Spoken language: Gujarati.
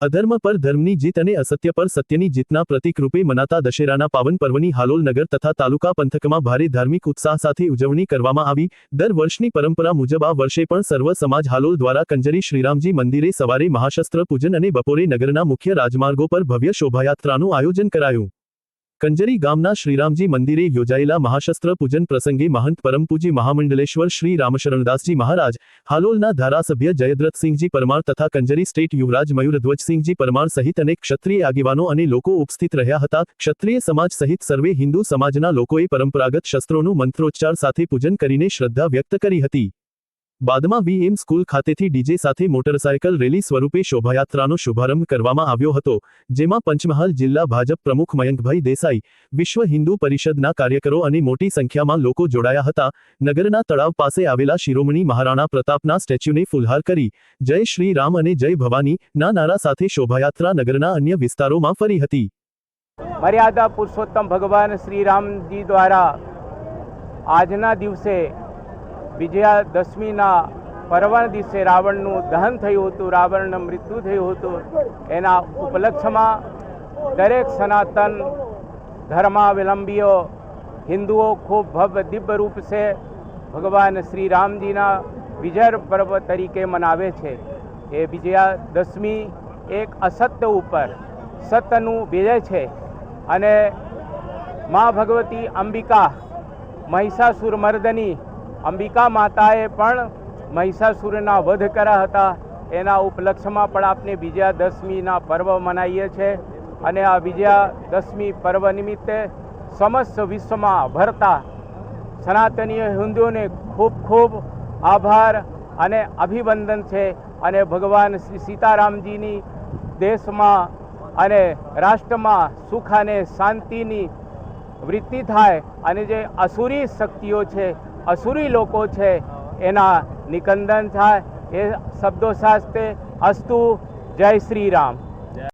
અધર્મ પર ધર્મની જીત અને અસત્ય પર સત્યની જીતના પ્રતિકરૂપે મનાતા દશેરાના પાવન પર્વની હાલોલ નગર તથા તાલુકા પંથકમાં ભારે ધાર્મિક ઉત્સાહ સાથે ઉજવણી કરવામાં આવી. દર વર્ષની પરંપરા મુજબ આ વર્ષે પણ સર્વ સમાજ હાલોલ દ્વારા કંજરી શ્રીરામજી મંદિરે સવારે મહાશસ્ત્ર પૂજન અને બપોરે નગરના મુખ્ય રાજમાર્ગો પર ભવ્ય શોભાયાત્રાનું આયોજન કરાયું. કંજરી ગામના શ્રીરામજી મંદિરે યોજાયેલા મહાશસ્ત્ર પૂજન પ્રસંગે મહંત પરમપૂજી મહામંડલેશ્વર શ્રી રામશરણદાસજી મહારાજ, હાલોલના ધારાસભ્ય જયદ્રથસિંહજી પરમાર તથા કંજરી સ્ટેટ યુવરાજ મયુરધ્વજસિંહજી પરમાર સહિત અનેક ક્ષત્રિય આગેવાનો અને લોકો ઉપસ્થિત રહ્યા હતા. ક્ષત્રિય સમાજ સહિત સર્વે હિન્દુ સમાજના લોકોએ પરંપરાગત શસ્ત્રોનું મંત્રોચ્ચાર સાથે પૂજન કરીને શ્રદ્ધા વ્યક્ત કરી હતી. બાદમાં વીએમ સ્કૂલ ખાતેથી ડીજે સાથે મોટરસાયકલ રેલી સ્વરૂપે શોભાયાત્રાનો શુભારંભ કરવામાં આવ્યો હતો, જેમાં પંચમહાલ જિલ્લા ભાજપ પ્રમુખ મયંકભાઈ દેસાઈ, વિશ્વ હિન્દુ પરિષદના કાર્યકરો અને મોટી સંખ્યામાં લોકો જોડાયા હતા, નગરના તળાવ પાસે આવેલા શિરોમણી મહારાણા પ્રતાપના સ્ટેચ્યુને ફુલહાર કરી, જય શ્રી રામ અને જય ભવાની, ના નારા સાથે શોભાયાત્રા નગરના અન્ય વિસ્તારોમાં ફરી હતી. મર્યાદા પુરુષોત્તમ ભગવાન શ્રી રામજી દ્વારા આજના દિવસે વિજયાદશમીના પર્વણ દિવસે રાવણનું દહન થયું હતું, રાવણનું મૃત્યુ થયું હતું. એના ઉપલક્ષમાં દરેક સનાતન ધર્માવલંબીઓ, હિન્દુઓ ખૂબ ભવ્ય દિવ્ય રૂપ છે. ભગવાન શ્રી રામજીના વિજય પર્વ તરીકે મનાવે છે. એ વિજયાદશમી એક અસત્ય ઉપર સત્યનું વિજય છે અને મા ભગવતી અંબિકા મહિષાસુર મર્દની અંબિકા માતાએ પણ મહિષાસુરના વધ કર્યા હતા. એના ઉપલક્ષમાં પણ આપણે વિજયાદશમીના પર્વ મનાવીએ છીએ અને આ વિજયા દશમી પર્વ નિમિત્તે સમસ્ત વિશ્વમાં ભરતા સનાતનીય હિન્દુઓને ખૂબ ખૂબ આભાર અને અભિવંદન છે અને ભગવાન શ્રી સીતારામજીની દેશમાં અને રાષ્ટ્રમાં સુખ અને શાંતિની વૃત્તિ થાય અને જે અસુરી શક્તિઓ છે અસુરી લોકો છે. એના નિકંદન થાય. એ શબ્દો શાસ્ત્રે અસ્તુ જય શ્રી રામ.